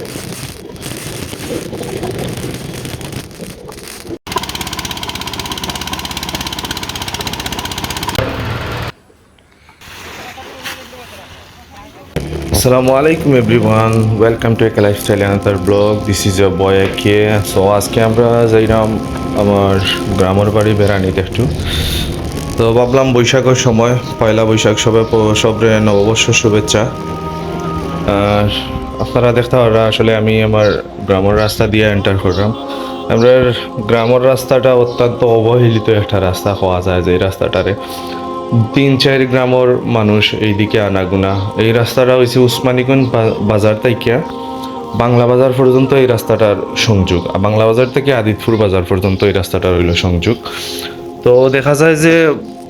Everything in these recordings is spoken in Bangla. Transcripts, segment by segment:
আসসালামু আলাইকুম everyone welcome to AK lifestyle another blog this is a boy K so আজকে আমরা যাইলাম আমার গ্রামের বাড়ি বেড়ানিতে একটু তো ভাবলাম বৈশাখের সময়, পয়লা বৈশাখ সবে সবরে নববর্ষ শুভেচ্ছা। আর আপনারা দেখতে পারা আসলে আমি আমার গ্রামের রাস্তা দিয়ে এন্টার করলাম। আমরা গ্রামের রাস্তাটা অত্যন্ত অবহেলিত একটা রাস্তা হওয়া যায় যে রাস্তাটারে। তিন চার গ্রামের মানুষ এইদিকে আনাগুনা। এই রাস্তাটা হয়েছে উসমানীগঞ্জ বাজার থেকে বাংলা বাজার পর্যন্ত এই রাস্তাটার সংযোগ। বাংলা বাজার থেকে আদিতপুর বাজার পর্যন্ত এই রাস্তাটা রইল সংযোগ। তো দেখা যায় যে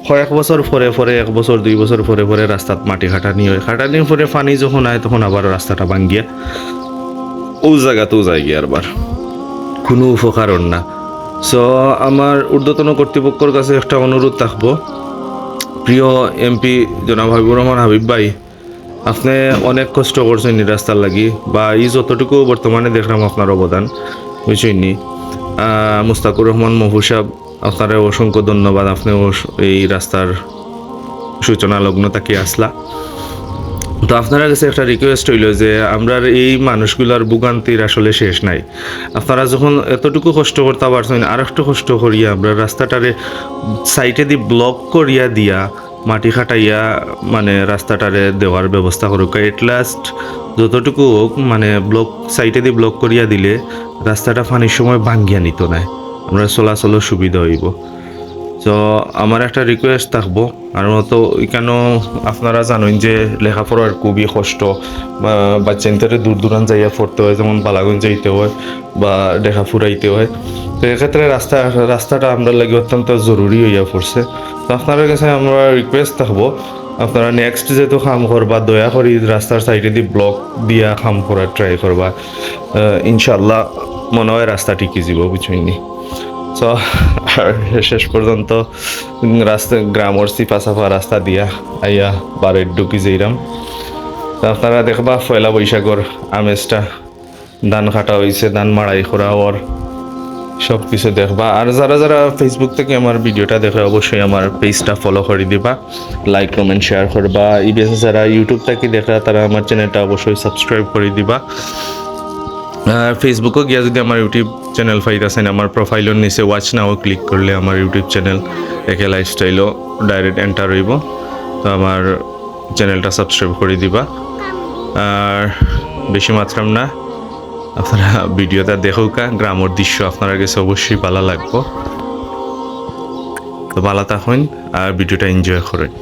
কয়েক বছর পরে পরে এক বছর দুই বছর পরে পরে রাস্তাত মাটি খাটানি হয়। খাটানি পরে পানি যখন আয় তখন আবার রাস্তাটা ভাঙ্গিয়া ও জায়গাতেও যায় গিয়ে আবার কোনো উপকারণ না। সো আমার ঊর্ধ্বতন কর্তৃপক্ষর কাছে একটা অনুরোধ থাকব। প্রিয় এমপি জনাব হাবিবুর রহমান হাবিব ভাই আপনি অনেক কষ্ট করছেন এই রাস্তার লাগি বা এই যতটুকু বর্তমানে দেখলাম আপনার অবদান বুঝছেননি? মুস্তাকুর রহমান মহুর সাহেব আপনার অসংখ্য ধন্যবাদ। আপনি এই রাস্তার সূচনা লগ্ন তাকে আসলা। তো আপনারা কাছে একটা রিকোয়েস্ট হইল যে, আমরা এই মানুষগুলার ভোগান্তির আসলে শেষ নাই। আপনারা যখন এতটুকু কষ্ট করতে পারছেন আর একটু কষ্ট করিয়া আমরা রাস্তাটারে সাইটে দি ব্লক করিয়া দিয়া, মাটি খাটাইয়া মানে রাস্তাটারে দেওয়ার ব্যবস্থা করুক। এট লাস্ট যতটুকু হোক মানে ব্লক সাইটে দি ব্লক করিয়া দিলে, রাস্তাটা পানির সময় ভাঙ্গিয়া নিত না আমরা চলাচলের সুবিধা হইব। তো আমার একটা রিকোয়েস্ট থাকব। আর মতো এখানে আপনারা জানেন যে লেখাপড়ার খুবই কষ্ট, বা বাচ্চাদের দূর দূরান্ত যাইয়া পড়তে হয়, যেমন বালাগঞ্জ যাইতে হয় বা দেখা ফুরাইতে হয়। তো এক্ষেত্রে রাস্তা, রাস্তাটা আমরা লাগে অত্যন্ত জরুরি হইয়া পড়ছে। তো আপনাদের কাছে আমরা রিকোয়েস্ট থাকব, আপনারা নেক্সট যেহেতু কাম করবা, দয়া করি রাস্তার সাইডে দিয়ে ব্লক দিয়া কাম করার ট্রাই করবা। ইনশাল্লাহ মনে হয় রাস্তা টিকে যাব বুঝুইনি। তো আর শেষ পর্যন্ত রাস্তা গ্রামর সিফা সাফা রাস্তা দিয়া আইয়া বারের ঢুকি যাইরাম। আপনারা দেখবা, পয়লা বৈশাখর আমেজটা, ধান কাটা হয়েছে ধান মাড়াই করা, ওর সব কিছু দেখবা। আর যারা যারা ফেসবুক থেকে আমার ভিডিওটা দেখে, অবশ্যই আমার পেজটা ফলো করে দিবা। লাইক কমেন্ট শেয়ার করবা। বেশি যারা ইউটিউব থেকে দেখা, তারা আমার চ্যানেলটা অবশ্যই সাবস্ক্রাইব করে দিবা। ফেসবুকও গিয়া যদি আমার ইউটিউব চ্যানেল পাইতেছেন আমার প্রোফাইলের নিচে ওয়াচ নাও ক্লিক করলে আমার ইউটিউব চ্যানেল একে লাইফস্টাইলও ডাইরেক্ট এন্টার হইব। তো আমার চ্যানেলটা সাবস্ক্রাইব করে দিবা। আর বেশি মাত্রাম না, আপনারা ভিডিওটা দেখুকা, গ্রামের দৃশ্য আপনার কাছে অবশ্যই ভালো লাগবো। তো ভালো থাকুন আর ভিডিওটা এনজয় করেন।